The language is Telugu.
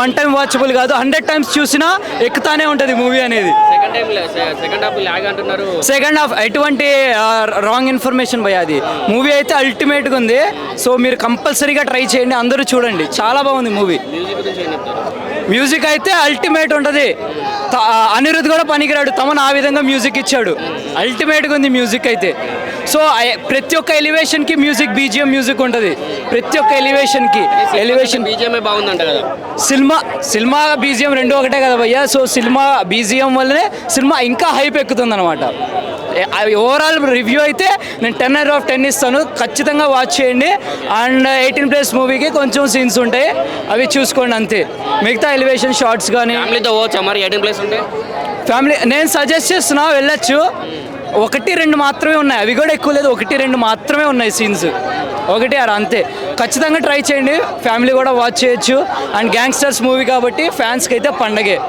వన్ టైం వాచబుల్ కాదు. హండ్రెడ్ టైమ్స్ చూసినా ఎక్కుతానే ఉంటుంది మూవీ అనేది. సెకండ్ హాఫ్ ఎటువంటి రాంగ్ ఇన్ఫర్మేషన్ భయ అది. మూవీ అయితే అల్టిమేట్గా ఉంది. సో మీరు కంపల్సరీగా ట్రై చేయండి అందరూ చూడండి. చాలా బాగుంది మూవీ. మ్యూజిక్ అయితే అల్టిమేట్ ఉంటుంది. అనిరుద్ధ్ కూడా పనికిరాడు. తమను ఆ విధంగా మ్యూజిక్ ఇచ్చాడు. అల్టిమేట్గా ఉంది మ్యూజిక్ అయితే. సో ప్రతి ఒక్క ఎలివేషన్కి మ్యూజిక్ బీజిఎం మ్యూజిక్ ఉంటుంది. ప్రతి ఒక్క ఎలివేషన్కి. ఎలివేషన్ బీజేమే బాగుందంట కదా. సినిమా సినిమా బీజిఎం రెండు ఒకటే కదా భయ్య. సో సినిమా బీజిఎం వల్లనే సినిమా ఇంకా హైప్ ఎక్కుతుంది అనమాట ఓవరాల్ రివ్యూ అయితే నేను టెన్ అవుట్ ఆఫ్ టెన్ ఇస్తాను. ఖచ్చితంగా వాచ్ చేయండి. అండ్ ఎయిటీన్ ప్లస్ మూవీకి కొంచెం సీన్స్ ఉంటాయి. అవి చూసుకోండి అంతే. మిగతా ఎలివేషన్ షార్ట్స్ కానీ ఫ్యామిలీతో పోవచ్చా మరి? ఎయిటీన్ ప్లేస్ ఉంటే? ఫ్యామిలీ నేను సజెస్ట్ చేస్తున్నా వెళ్ళొచ్చు. ఒకటి రెండు మాత్రమే ఉన్నాయి. అవి కూడా ఎక్కువ లేదు. ఒకటి రెండు మాత్రమే ఉన్నాయి సీన్స్ ఒకటి అర అంతే. ఖచ్చితంగా ట్రై చేయండి. ఫ్యామిలీ కూడా వాచ్ చేయొచ్చు. అండ్ గ్యాంగ్స్టర్స్ మూవీ కాబట్టి ఫ్యాన్స్కి అయితే పండగే.